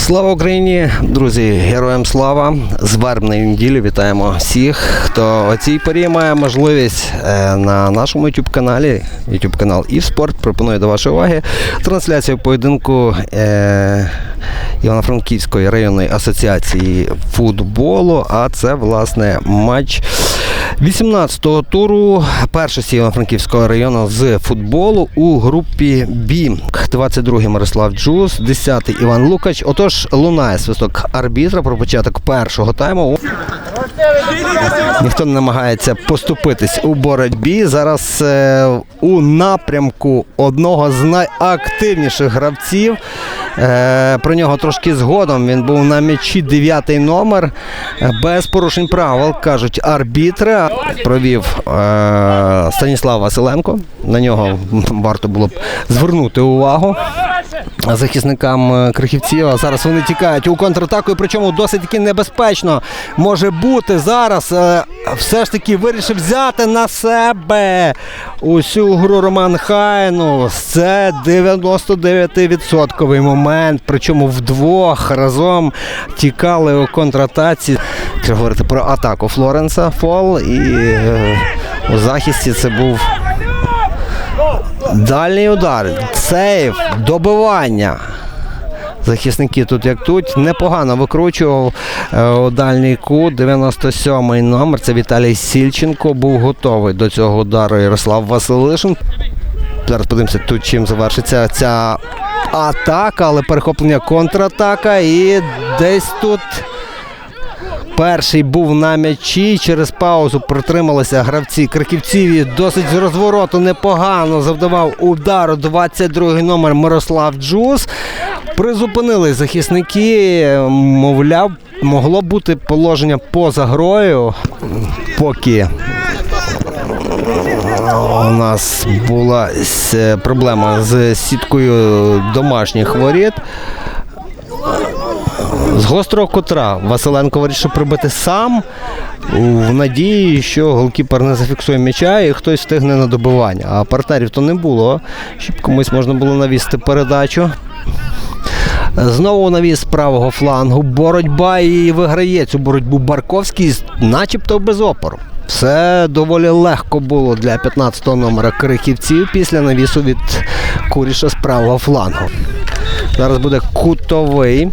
Слава Україні, друзі! Героям слава! З вербної неділі вітаємо всіх, хто о цій порі має можливість е, на нашому youtube каналі youtube канал «Івспорт» пропонує до вашої уваги трансляцію поєдинку е, Івано-Франківської районної асоціації футболу. А це власне матч 18-го туру першості Івано-Франківського району з футболу у групі Б. 22-й Мирослав Джус, 10-й Іван Лукач. Отож, лунає свисток арбітра про початок першого тайму. Ніхто не намагається поступитись у боротьбі. Зараз е, у напрямку одного з найактивніших гравців. Е, про нього трошки згодом. Він був на м'ячі дев'ятий номер. Е, Без порушень правил, кажуть арбітри. Провів е, Станіслав Василенко. На нього варто було б звернути увагу захисникам е, крихівців. Зараз вони тікають у контратаку, і причому досить таки небезпечно може бути зараз. е, Все ж таки вирішив взяти на себе усю гру Роман Хайнус. Це 99% момент. Причому вдвох разом тікали у контратаці. Треба говорити про атаку Флоренса Фол. І е, у захисті це був Дальній удар, сейв, добивання. Захисники тут як тут непогано викручував е, у дальній кут. 97-й номер. Це Віталій Сільченко. Був готовий до цього удару Ярослав Василишин. Зараз подивимося, тут чим завершиться ця атака, але перехоплення контратака. І десь тут Перший був на м'ячі. Через паузу протрималися гравці криківців. Досить з розвороту непогано завдавав удару 22-й номер Мирослав Джус. Призупинили захисники. Мовляв, могло бути положення поза грою, поки у нас була проблема з сіткою домашніх воріт. З гострого котра Василенко вирішив прибити сам в надії, що голкіпер не зафіксує м'яча і хтось встигне на добивання. А партнерів то не було, щоб комусь можна було навісти передачу. Знову навіс з правого флангу. Боротьба і виграє цю боротьбу Барковський, начебто без опору. Все доволі легко було для 15-го номера криківців після навісу від Куріша з правого флангу. Зараз буде кутовий.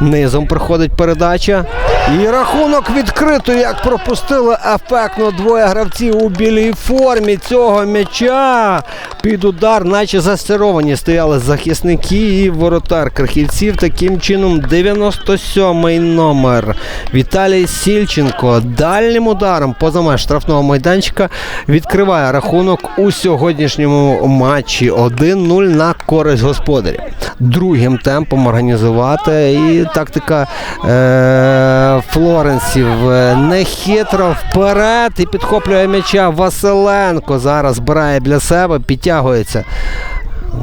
Низом проходить передача. І рахунок відкрито, як пропустили ефектно двоє гравців у білій формі цього м'яча. Під удар, наче застировані стояли захисники і воротар крахівців. Таким чином, 97-й номер Віталій Сільченко дальнім ударом поза меж штрафного майданчика відкриває рахунок у сьогоднішньому матчі 1-0 на користь господарів. Другим темпом організувати і тактика е- Флоренсів е, нехитро вперед і підхоплює м'яча Василенко. Зараз збирає для себе, підтягується.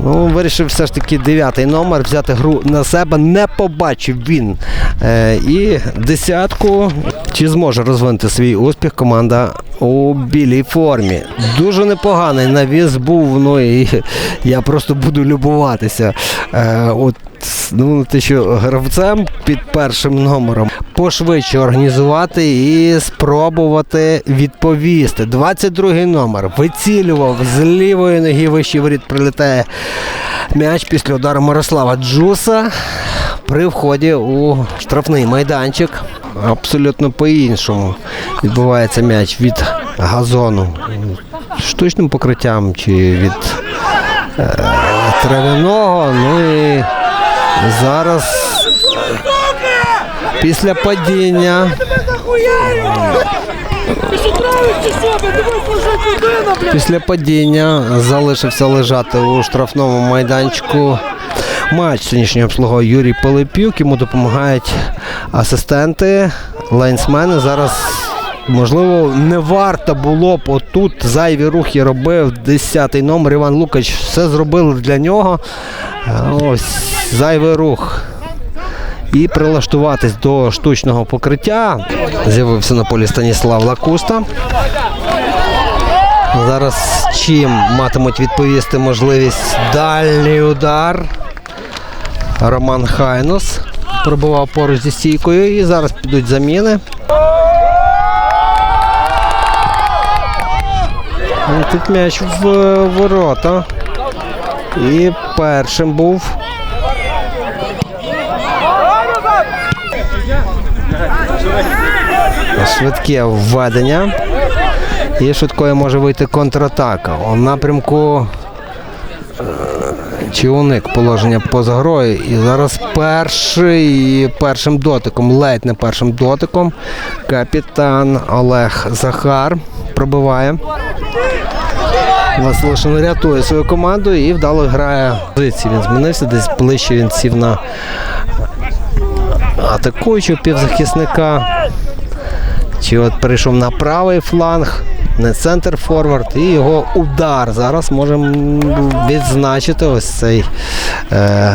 Ну, вирішив все ж таки дев'ятий номер взяти гру на себе. Не побачив він. Е, і десятку. Чи зможе розвинути свій успіх команда у білій формі? Дуже непоганий навіс був. Ну і я просто буду любуватися. Е, от ну, те, що гравцем під першим номером пошвидше організувати і спробувати відповісти. 22-й номер вицілював з лівої ноги вищий воріт прилітає м'яч після удару Мирослава Джуса при вході у штрафний майданчик. Абсолютно по-іншому відбувається м'яч від газону штучним покриттям чи від е, травяного. Ну і зараз після падіння Після падіння залишився лежати у штрафному майданчику. Матч сьогоднішнього обслуговує Юрій Пилипюк. Йому допомагають асистенти, лайнсмени. Зараз, можливо, не варто було б отут зайві рухи робив 10-й номер Іван Лукач. Все зробили для нього. Ось зайвий рух. І прилаштуватись до штучного покриття. З'явився на полі Станіслав Лакуста. Зараз чим матимуть відповісти можливість дальній удар. Роман Хайнос пробував поруч зі стійкою і зараз підуть заміни. Тут м'яч в е, ворота. І першим був. Швидке введення. І швидкою може вийти контратака. У напрямку е, Чіуник положення поза грою. І зараз перший першим дотиком, ледь не першим дотиком. Капітан Олег Захар пробиває. Василишин рятує свою команду і вдало грає. Позиції він змінився, десь ближче він сів на атакуючого півзахисника. Чи от перейшов на правий фланг, не центр форвард, і його удар. Зараз можемо відзначити ось цей е,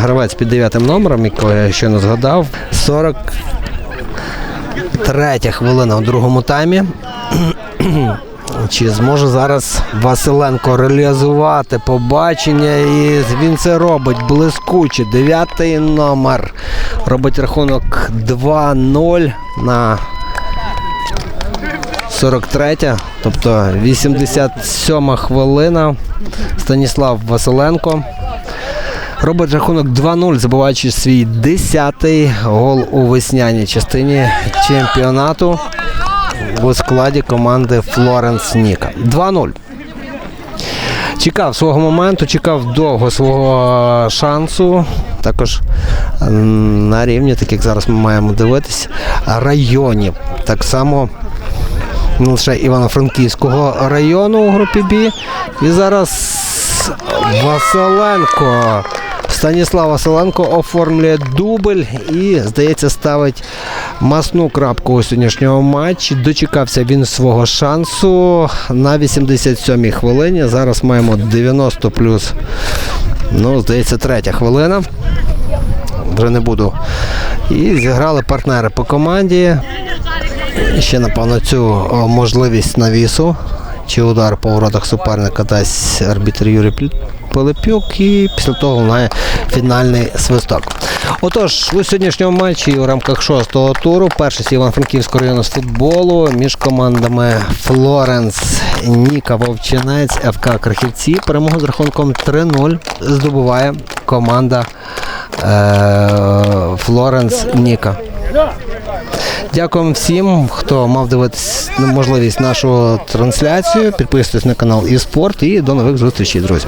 гравець під дев'ятим номером, якого я щойно згадав. 43 хвилина у другому таймі. Чи зможе зараз Василенко реалізувати побачення? І він це робить блискуче. Дев'ятий номер робить рахунок 2-0 на 43, тобто 87 хвилина. Станіслав Василенко. Робить рахунок 2-0, забуваючи свій 10-й гол у весняній частині чемпіонату у складі команди Флоренс Ніка. 2-0. Чекав свого моменту, чекав довго свого шансу. Також на рівні, так як зараз ми маємо дивитись, районів. Так само не лише Івано-Франківського району у групі Бі. І зараз Василенко. Станіслав Василенко оформлює дубль і, здається, ставить масну крапку у сьогоднішньому матчі. Дочекався він свого шансу на 87-й хвилині. Зараз маємо 90 плюс. Ну, здається, третя хвилина. Вже не буду. І зіграли партнери по команді. Ще, напевно, цю можливість навісу чи удар по воротах суперника дасть арбітр Юрій Пл- Пилипюк і після того лунає фінальний свисток. Отож, у сьогоднішньому матчі у рамках шостого туру першість Івано-Франківського району з футболу між командами Флоренс Ніка Вовчинець ФК Крахівці. Перемогу з рахунком 3-0 здобуває команда е- Флоренс Ніка. Дякуємо всім, хто мав дивитися можливість нашу трансляцію. Підписуйтесь на канал і спорт і до нових зустрічей, друзі.